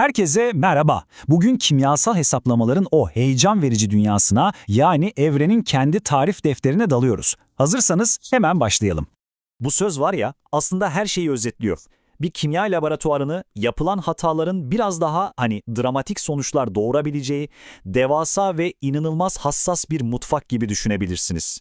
Herkese merhaba. Bugün kimyasal hesaplamaların o heyecan verici dünyasına yani evrenin kendi tarif defterine dalıyoruz. Hazırsanız hemen başlayalım. Bu söz var ya aslında her şeyi özetliyor. Bir kimya laboratuvarını yapılan hataların biraz daha hani dramatik sonuçlar doğurabileceği devasa ve inanılmaz hassas bir mutfak gibi düşünebilirsiniz.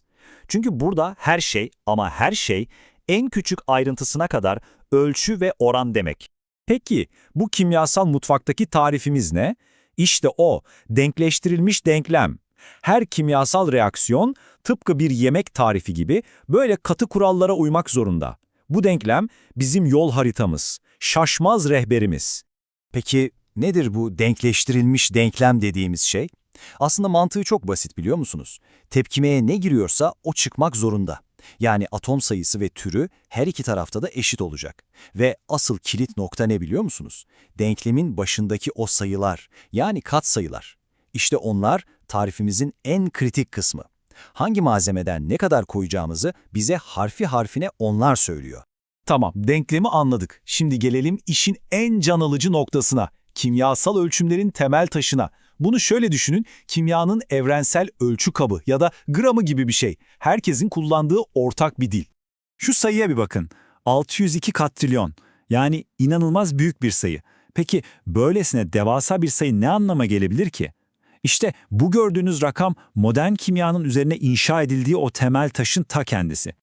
Çünkü burada her şey ama her şey en küçük ayrıntısına kadar ölçü ve oran demek. Peki bu kimyasal mutfaktaki tarifimiz ne? İşte o, denkleştirilmiş denklem. Her kimyasal reaksiyon tıpkı bir yemek tarifi gibi böyle katı kurallara uymak zorunda. Bu denklem bizim yol haritamız, şaşmaz rehberimiz. Peki nedir bu denkleştirilmiş denklem dediğimiz şey? Aslında mantığı çok basit biliyor musunuz? Tepkimeye ne giriyorsa o çıkmak zorunda. Yani atom sayısı ve türü her iki tarafta da eşit olacak. Ve asıl kilit nokta ne biliyor musunuz? Denklemin başındaki o sayılar, yani katsayılar. İşte onlar tarifimizin en kritik kısmı. Hangi malzemeden ne kadar koyacağımızı bize harfi harfine onlar söylüyor. Tamam, denklemi anladık. Şimdi gelelim işin en can alıcı noktasına, kimyasal ölçümlerin temel taşına. Bunu şöyle düşünün, kimyanın evrensel ölçü kabı ya da gramı gibi bir şey. Herkesin kullandığı ortak bir dil. Şu sayıya bir bakın. 602 katrilyon. Yani inanılmaz büyük bir sayı. Peki böylesine devasa bir sayı ne anlama gelebilir ki? İşte bu gördüğünüz rakam modern kimyanın üzerine inşa edildiği o temel taşın ta kendisi.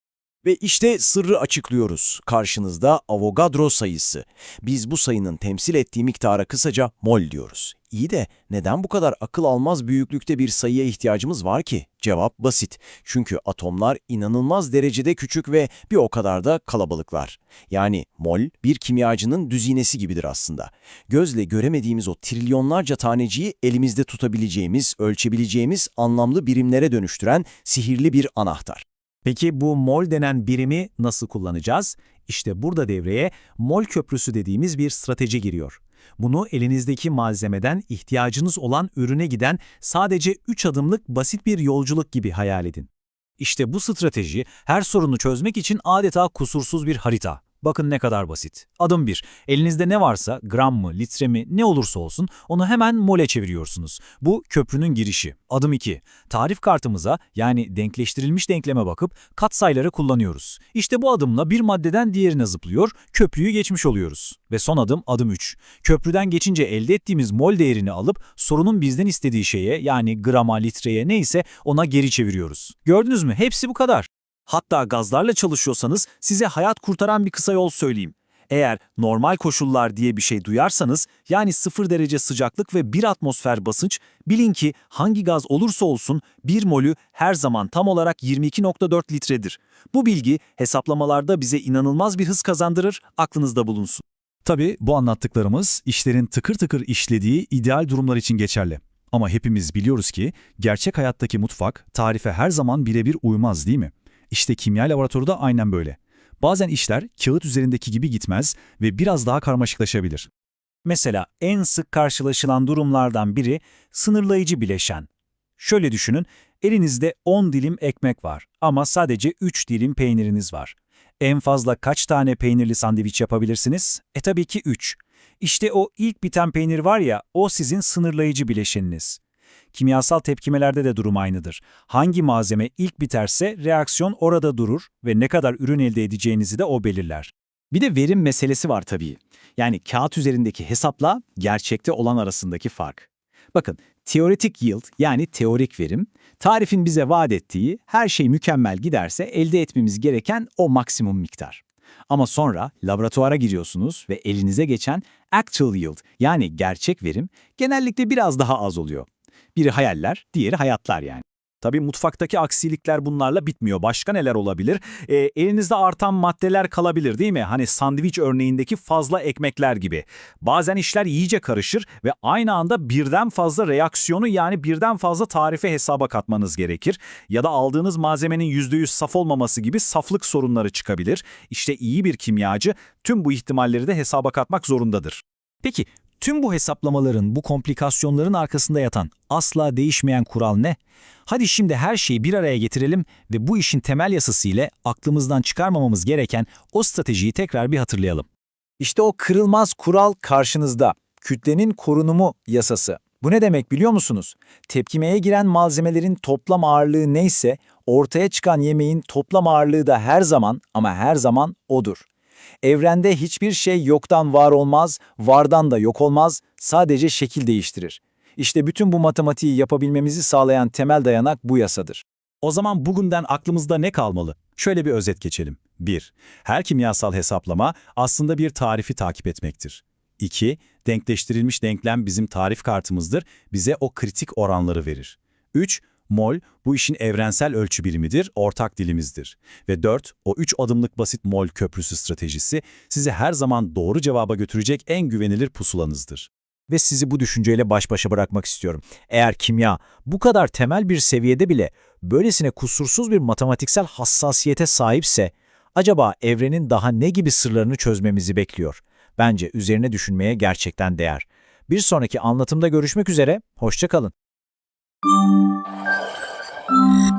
Ve işte sırrı açıklıyoruz. Karşınızda Avogadro sayısı. Biz bu sayının temsil ettiği miktara kısaca mol diyoruz. İyi de neden bu kadar akıl almaz büyüklükte bir sayıya ihtiyacımız var ki? Cevap basit. Çünkü atomlar inanılmaz derecede küçük ve bir o kadar da kalabalıklar. Yani mol bir kimyacının düzinesi gibidir aslında. Gözle göremediğimiz o trilyonlarca taneciyi elimizde tutabileceğimiz, ölçebileceğimiz anlamlı birimlere dönüştüren sihirli bir anahtar. Peki bu mol denen birimi nasıl kullanacağız? İşte burada devreye mol köprüsü dediğimiz bir strateji giriyor. Bunu elinizdeki malzemeden ihtiyacınız olan ürüne giden sadece 3 adımlık basit bir yolculuk gibi hayal edin. İşte bu strateji her sorunu çözmek için adeta kusursuz bir harita. Bakın ne kadar basit. Adım 1. Elinizde ne varsa, gram mı, litre mi, ne olursa olsun onu hemen mole çeviriyorsunuz. Bu köprünün girişi. Adım 2. Tarif kartımıza yani denkleştirilmiş denkleme bakıp katsayıları kullanıyoruz. İşte bu adımla bir maddeden diğerine zıplıyor, köprüyü geçmiş oluyoruz. Ve son adım adım 3. Köprüden geçince elde ettiğimiz mol değerini alıp sorunun bizden istediği şeye yani grama, litreye neyse ona geri çeviriyoruz. Gördünüz mü? Hepsi bu kadar. Hatta gazlarla çalışıyorsanız size hayat kurtaran bir kısa yol söyleyeyim. Eğer normal koşullar diye bir şey duyarsanız, yani 0 derece sıcaklık ve 1 atmosfer basınç, bilin ki hangi gaz olursa olsun 1 molü her zaman tam olarak 22.4 litredir. Bu bilgi hesaplamalarda bize inanılmaz bir hız kazandırır, aklınızda bulunsun. Tabii bu anlattıklarımız işlerin tıkır tıkır işlediği ideal durumlar için geçerli. Ama hepimiz biliyoruz ki gerçek hayattaki mutfak tarife her zaman birebir uymaz değil mi? İşte kimya laboratuvarı da aynen böyle. Bazen işler kağıt üzerindeki gibi gitmez ve biraz daha karmaşıklaşabilir. Mesela en sık karşılaşılan durumlardan biri sınırlayıcı bileşen. Şöyle düşünün, elinizde 10 dilim ekmek var ama sadece 3 dilim peyniriniz var. En fazla kaç tane peynirli sandviç yapabilirsiniz? E tabii ki 3. İşte o ilk biten peynir var ya, o sizin sınırlayıcı bileşeniniz. Kimyasal tepkimelerde de durum aynıdır. Hangi malzeme ilk biterse reaksiyon orada durur ve ne kadar ürün elde edeceğinizi de o belirler. Bir de verim meselesi var tabii. Yani kağıt üzerindeki hesapla gerçekte olan arasındaki fark. Bakın, teoretik yield yani teorik verim, tarifin bize vaat ettiği her şey mükemmel giderse elde etmemiz gereken o maksimum miktar. Ama sonra laboratuvara giriyorsunuz ve elinize geçen actual yield yani gerçek verim genellikle biraz daha az oluyor. Biri hayaller, diğeri hayatlar yani. Tabii mutfaktaki aksilikler bunlarla bitmiyor. Başka neler olabilir? E, elinizde artan maddeler kalabilir değil mi? Hani sandviç örneğindeki fazla ekmekler gibi. Bazen işler iyice karışır ve aynı anda birden fazla reaksiyonu yani birden fazla tarife hesaba katmanız gerekir. Ya da aldığınız malzemenin %100 saf olmaması gibi saflık sorunları çıkabilir. İşte iyi bir kimyacı tüm bu ihtimalleri de hesaba katmak zorundadır. Peki Tüm bu hesaplamaların, bu komplikasyonların arkasında yatan asla değişmeyen kural ne? Hadi şimdi her şeyi bir araya getirelim ve bu işin temel yasası ile aklımızdan çıkarmamamız gereken o stratejiyi tekrar bir hatırlayalım. İşte o kırılmaz kural karşınızda. kütlenin korunumu yasası. Bu ne demek biliyor musunuz? Tepkimeye giren malzemelerin toplam ağırlığı neyse, ortaya çıkan yemeğin toplam ağırlığı da her zaman ama her zaman odur. Evrende hiçbir şey yoktan var olmaz, vardan da yok olmaz, sadece şekil değiştirir. İşte bütün bu matematiği yapabilmemizi sağlayan temel dayanak bu yasadır. O zaman bugünden aklımızda ne kalmalı? Şöyle bir özet geçelim. 1. Her kimyasal hesaplama aslında bir tarifi takip etmektir. 2. Denkleştirilmiş denklem bizim tarif kartımızdır, bize o kritik oranları verir. 3. Mol, bu işin evrensel ölçü birimidir, ortak dilimizdir. Ve 4. O 3 adımlık basit mol köprüsü stratejisi sizi her zaman doğru cevaba götürecek en güvenilir pusulanızdır. Ve sizi bu düşünceyle baş başa bırakmak istiyorum. Eğer kimya bu kadar temel bir seviyede bile böylesine kusursuz bir matematiksel hassasiyete sahipse, acaba evrenin daha ne gibi sırlarını çözmemizi bekliyor? Bence üzerine düşünmeye gerçekten değer. Bir sonraki anlatımda görüşmek üzere, hoşça うん。